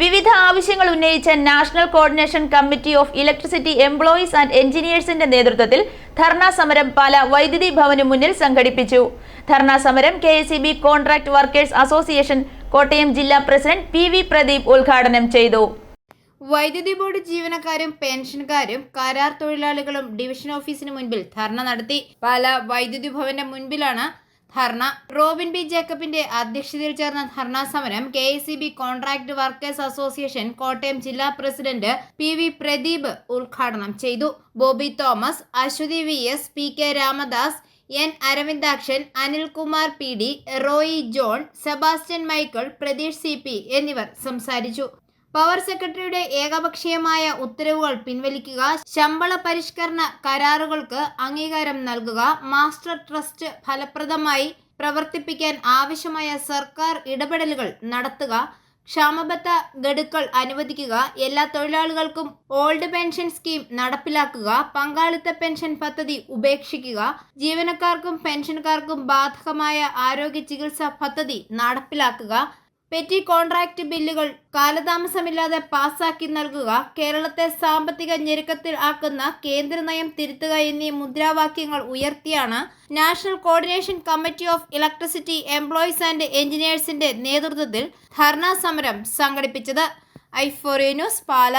വിവിധ ആവശ്യങ്ങൾ ഉന്നയിച്ച national coordination committee of electricity employees and എഞ്ചിനീയേഴ്സിന്റെ നേതൃത്വത്തിൽ ധർണാ സമരം പാല വൈദ്യുതി ഭവന് മുന്നിൽ സംഘടിപ്പിച്ചു. ധർണാ സമരം K contract workers association Kottayam ജില്ലാ പ്രസിഡന്റ് പി വി പ്രദീപ് ഉദ്ഘാടനം ചെയ്തു. വൈദ്യുതി ബോർഡ് ജീവനക്കാരും പെൻഷൻകാരും കരാർ തൊഴിലാളികളും ഡിവിഷൻ ഓഫീസിന് മുൻപിൽ ധർണ നടത്തി. പാല വൈദ്യുതി ഭവന്റെ മുൻപിലാണ് ധർണ റോബിൻ ബി ജേക്കബിന്റെ അധ്യക്ഷതയിൽ ചേർന്ന ധർണാ സമരം K S B contract workers association Kottayam ജില്ലാ പ്രസിഡന്റ് പി വി പ്രദീപ് ഉദ്ഘാടനം ചെയ്തു. Bobby Thomas Aswathi V S P K Ramadas N Aravindakshan Anilkumar P D Roy John Sebastian Michael Pratheesh C P എന്നിവർ സംസാരിച്ചു. Power സെക്രട്ടറിയുടെ ഏകപക്ഷീയമായ ഉത്തരവുകൾ പിൻവലിക്കുക ശമ്പള പരിഷ്കരണ കരാറുകൾക്ക് അംഗീകാരം നൽകുക മാസ്റ്റർ ട്രസ്റ്റ് ഫലപ്രദമായി പ്രവർത്തിപ്പിക്കാൻ ആവശ്യമായ സർക്കാർ ഇടപെടലുകൾ നടത്തുക ക്ഷാമബത്ത ഗഡുക്കൾ അനുവദിക്കുക എല്ലാ തൊഴിലാളികൾക്കും ഓൾഡ് പെൻഷൻ സ്കീം നടപ്പിലാക്കുക പങ്കാളിത്ത പെൻഷൻ പദ്ധതി ഉപേക്ഷിക്കുക ജീവനക്കാർക്കും പെൻഷൻകാർക്കും ബാധകമായ ആരോഗ്യ ചികിത്സാ പദ്ധതി നടപ്പിലാക്കുക പെറ്റി കോൺട്രാക്ട് ബില്ലുകൾ കാലതാമസമില്ലാതെ പാസാക്കി നൽകുക കേരളത്തെ സാമ്പത്തിക ഞെരുക്കത്തിൽ ആക്കുന്ന കേന്ദ്ര നയം തിരുത്തുക എന്നീ മുദ്രാവാക്യങ്ങൾ ഉയർത്തിയാണ് national coordination committee of electricity employees and എഞ്ചിനീയേഴ്സിന്റെ നേതൃത്വത്തിൽ ധർണാ സമരം സംഘടിപ്പിച്ചത്. ഐഫോറിയ ന്യൂസ് പാല.